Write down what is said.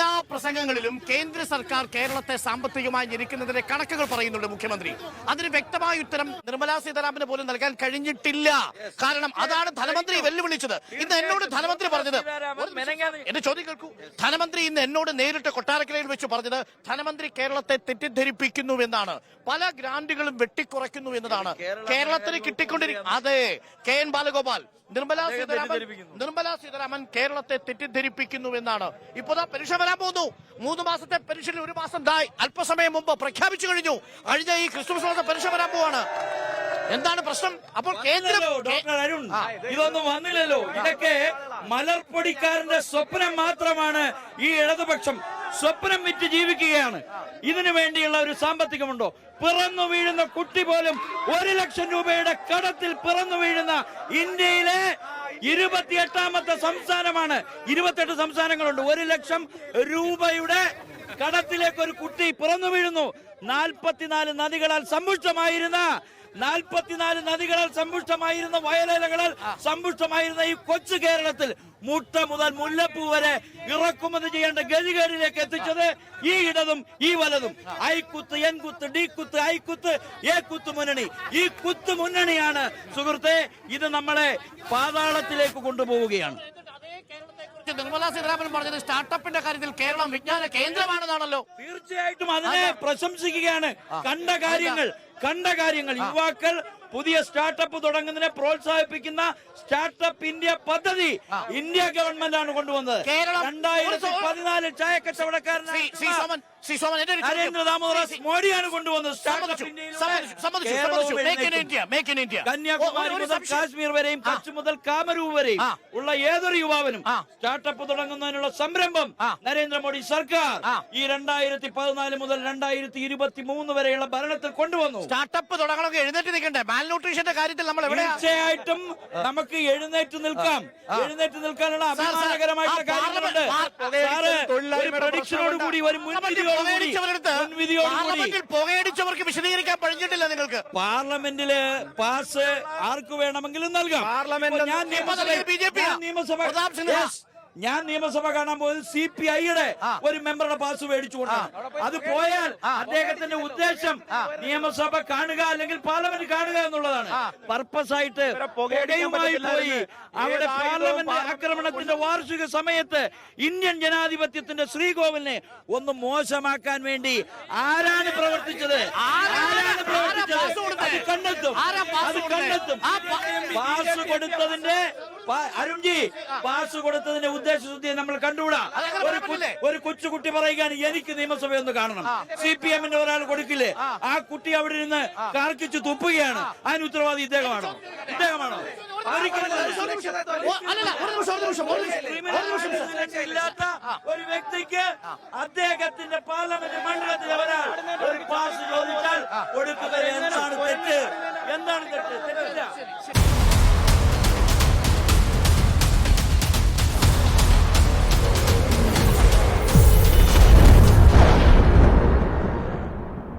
എല്ലാ പ്രസംഗങ്ങളിലും കേന്ദ്ര സർക്കാർ കേരളത്തെ സാമ്പത്തികമായി ഞെരുക്കുന്നതിന്റെ കണക്കുകൾ പറയുന്നുണ്ട് മുഖ്യമന്ത്രി. അതിന് വ്യക്തമായ ഉത്തരം നിർമ്മലാ സീതാരാമന് പോലും നൽകാൻ കഴിഞ്ഞിട്ടില്ല. കാരണം അതാണ് ധനമന്ത്രി വെല്ലുവിളിച്ചത്. ഇന്ന് എന്നോട് ധനമന്ത്രി പറഞ്ഞത് എന്റെ ചോദ്യം കേൾക്കൂ. ധനമന്ത്രി ഇന്ന് എന്നോട് നേരിട്ട് കൊട്ടാരക്കരയിൽ വെച്ച് പറഞ്ഞത് ധനമന്ത്രി കേരളത്തെ തെറ്റിദ്ധരിപ്പിക്കുന്നു എന്നാണ്. പല ഗ്രാന്റുകളും വെട്ടിക്കുറയ്ക്കുന്നു എന്നതാണ്. കേരളത്തിന് കിട്ടിക്കൊണ്ടിരിക്കും അതെ കെ എൻ ബാലഗോപാൽ നിർമ്മലാ സീതാരാമൻ നിർമ്മലാ സീതാരാമൻ കേരളത്തെ തെറ്റിദ്ധരിപ്പിക്കുന്നു എന്നാണ് ഇപ്പോ പരീക്ഷ വരാൻ പോകുന്നു. മൂന്ന് മാസത്തെ പരീക്ഷയിൽ ഒരു മാസം ദായി അല്പസമയം മുമ്പ് പ്രഖ്യാപിച്ചു കഴിഞ്ഞു. കഴിഞ്ഞ ഈ ക്രിസ്മസ് മാസം പരീക്ഷ വരാൻ പോവാണ്. എന്താണ് പ്രശ്നം? അപ്പോൾ കേന്ദ്രം ഡോക്ടർ അരുൺ ഇതൊന്നും വന്നില്ലല്ലോ. ഇതൊക്കെ മലർപ്പൊടിക്കാരന്റെ സ്വപ്നം മാത്രമാണ് ഈ ഇടതുപക്ഷം സ്വപ്നം വിറ്റ് ജീവിക്കുകയാണ്. ഇതിനു വേണ്ടിയുള്ള ഒരു സാമ്പത്തികമുണ്ടോ? പിറന്നു വീഴുന്ന കുട്ടി പോലും ഒരു ലക്ഷം രൂപയുടെ കടത്തിൽ പിറന്നു വീഴുന്ന ഇന്ത്യയിലെ ഇരുപത്തിയെട്ടാമത്തെ സംസ്ഥാനമാണ്. ഇരുപത്തെട്ട് സംസ്ഥാനങ്ങളുണ്ട്. ഒരു ലക്ഷം രൂപയുടെ കടത്തിലേക്ക് ഒരു കുട്ടി പിറന്നു വീഴുന്നു. നാൽപ്പത്തിനാല് നദികളാൽ സമ്പുഷ്ടമായിരുന്ന നാൽപ്പത്തിനാല് നദികളാൽ സമ്പുഷ്ടമായിരുന്ന വയലേലകളാൽ സമ്പുഷ്ടമായിരുന്ന ഈ കൊച്ചു കേരളത്തിൽ മുട്ട മുതൽ മുല്ലപ്പൂ വരെ ഇറക്കുമതി ചെയ്യേണ്ട ഗതികേടിലേക്ക് എത്തിച്ചു ഇടതും ഈ വലതും. ഐ കുത്ത് എൻ കുത്ത് ഡി കുത്ത് ഐ കുത്ത് എ കുത്ത് മുന്നണി. ഈ കുത്ത് മുന്നണിയാണ് സുഹൃത്തെ ഇത് നമ്മളെ പാതാളത്തിലേക്ക് കൊണ്ടുപോവുകയാണ്. നിർമ്മലാ സീതാരാമൻ പറഞ്ഞത് സ്റ്റാർട്ടപ്പിന്റെ കാര്യത്തിൽ കേരളം വിജ്ഞാന കേന്ദ്രമാണെന്നാണല്ലോ. തീർച്ചയായിട്ടും അതിനെ പ്രശംസിക്കുകയാണ്. കണ്ട കാര്യങ്ങൾ കണ്ട കാര്യങ്ങൾ. യുവാക്കൾ പുതിയ സ്റ്റാർട്ടപ്പ് തുടങ്ങുന്നതിനെ പ്രോത്സാഹിപ്പിക്കുന്ന സ്റ്റാർട്ടപ്പ് ഇന്ത്യ പദ്ധതി ഇന്ത്യ ഗവൺമെന്റ് ആണ് കൊണ്ടുവന്നത് രണ്ടായിരത്തി പതിനാലിൽ ചായ ശ്രീ- സോമൻ എന്റെ ഒരു നരേന്ദ്ര ദാമോദർ ശ്രീ- മോഡിയാണ് കൊണ്ടുവന്നത്. കന്യാകുമാരി മുതൽ കാശ്മീർ വരെയും കച്ച് മുതൽ കാമരൂപ് വരെയും ഉള്ള ഏതൊരു യുവാവിനും സ്റ്റാർട്ടപ്പ് തുടങ്ങുന്നതിനുള്ള സംരംഭം. നരേന്ദ്രമോദി സർക്കാർ ഈ രണ്ടായിരത്തി പതിനാല് മുതൽ രണ്ടായിരത്തി ഇരുപത്തി മൂന്ന് വരെയുള്ള ഭരണത്തിൽ കൊണ്ടുവന്നു. സ്റ്റാർട്ടപ്പ് തുടങ്ങണമെങ്കിൽ എഴുന്നേറ്റ് നിൽക്കണ്ടേ? മാൽ ന്യൂട്രീഷന്റെ കാര്യത്തിൽ നമ്മൾ തീർച്ചയായിട്ടും നമുക്ക് എഴുന്നേറ്റ് നിൽക്കാം. എഴുന്നേറ്റ് നിൽക്കാനുള്ള അഭിമാനകരമായിട്ടുള്ള കാര്യങ്ങളുണ്ട്. പാർലമെന്റ്- ഒരു പുകയടിച്ചവർക്ക് വിശദീകരിക്കാൻ കഴിഞ്ഞിട്ടില്ല നിങ്ങൾക്ക്. പാർലമെന്റിൽ പാസ് ആർക്ക് വേണമെങ്കിലും നൽകാം. പാർലമെന്റ് ഞാൻ നിയമസഭ. ഞാൻ നിയമസഭ കാണാൻ പോയത് സി പി ഐയുടെ ഒരു മെമ്പറുടെ പാസ് മേടിച്ചുകൊണ്ടാണ് അത് പോയാൽ അദ്ദേഹത്തിന്റെ ഉദ്ദേശം നിയമസഭ കാണുക അല്ലെങ്കിൽ പാർലമെന്റ് കാണുക എന്നുള്ളതാണ്. പർപ്പസ് ആയിട്ട് പുകയുമായി പോയി അവിടെ പാർലമെന്റ് ആക്രമണത്തിന്റെ വാർഷിക സമയത്ത് ഇന്ത്യൻ ജനാധിപത്യത്തിന്റെ ശ്രീകോവിലിനെ ഒന്ന് മോശമാക്കാൻ വേണ്ടി ആരാണ് പ്രവർത്തിച്ചത്? ആരാണ്? പ്രവർത്തിച്ചത്? പാസ് കൊടുത്തത്? അത് കണ്ടെത്തും. പാസ് അത് കണ്ടെത്തും. പാസ് കൊടുത്തതിന്റെ അരുൺജി പാസ് കൊടുത്തതിന്റെ ഉദ്ദേശശുദ്ധിയെ നമ്മൾ കണ്ടുകൂടാ? ഒരു കൊച്ചുകുട്ടി പറയുകയാണ് എനിക്ക് നിയമസഭ ഒന്ന് കാണണം. സി പി എമ്മിന്റെ ഒരാൾ കൊടുക്കില്ലേ? ആ. കുട്ടി അവിടെ നിന്ന് കാർക്കിച്ച് തുപ്പുകയാണ്. അതിന് ഉത്തരവാദി ഇദ്ദേഹമാണോ. ഇദ്ദേഹമാണോ? അല്ലല്ല ഒരു നിമിഷം ഒരു നിമിഷം ഒരു നിമിഷം. ഇല്ലാത്ത ഒരു വ്യക്തിക്ക് അദ്ദേഹത്തിന്റെ പാർലമെന്റ് മണ്ഡലത്തിൽ ഒരാൾ ഒരു പാസ് ചോദിച്ചാൽ കൊടുക്കുക എന്താണ് തെറ്റ്? എന്താണ് തെറ്റ്? തെറ്റില്ല.